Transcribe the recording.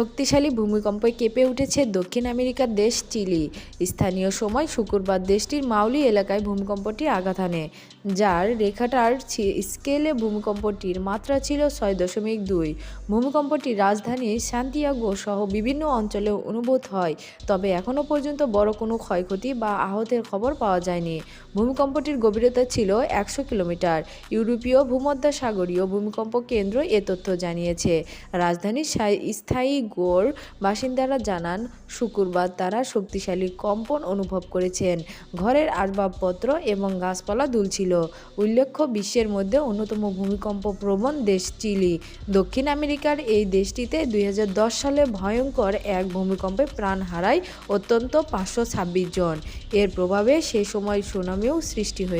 শক্তিশালী ভূমিকম্পে কেঁপে উঠেছে দক্ষিণ আমেরিকার দেশ চিলি। স্থানীয় সময় শুক্রবার দেশটির মাউলি এলাকায় ভূমিকম্পটি আঘাত হানে, যার রেখাটার স্কেলে ভূমিকম্পটির মাত্রা ছিল ছয় দশমিক দুই। ভূমিকম্পটি রাজধানী সান্তিয়াগো সহ বিভিন্ন অঞ্চলে অনুভূত হয়, তবে এখনও পর্যন্ত বড় কোনো ক্ষয়ক্ষতি বা আহতের খবর পাওয়া যায়নি। ভূমিকম্পটির গভীরতা ছিল একশো কিলোমিটার। ইউরোপীয় ভূমধ্যসাগরীয় ভূমিকম্প কেন্দ্র এ তথ্য জানিয়েছে। রাজধানীর স্থায়ী গোর বাসিন্দারা জানান, শুক্রবার তারা শক্তিশালী কম্পন অনুভব করেছেন। ঘরের আসবাবপত্র এবং গাছপালা দুলছিল। উল্লেখ্য, বিশ্বের মধ্যে অন্যতম ভূমিকম্প প্রবণ দেশ চিলি। দক্ষিণ আমেরিকার এই দেশটিতে দুই হাজার দশ সালে ভয়ঙ্কর এক ভূমিকম্পে প্রাণ হারায় অত্যন্ত পাঁচশো ছাব্বিশ জন। এর প্রভাবে সে সময় সুনামিও সৃষ্টি হয়েছে।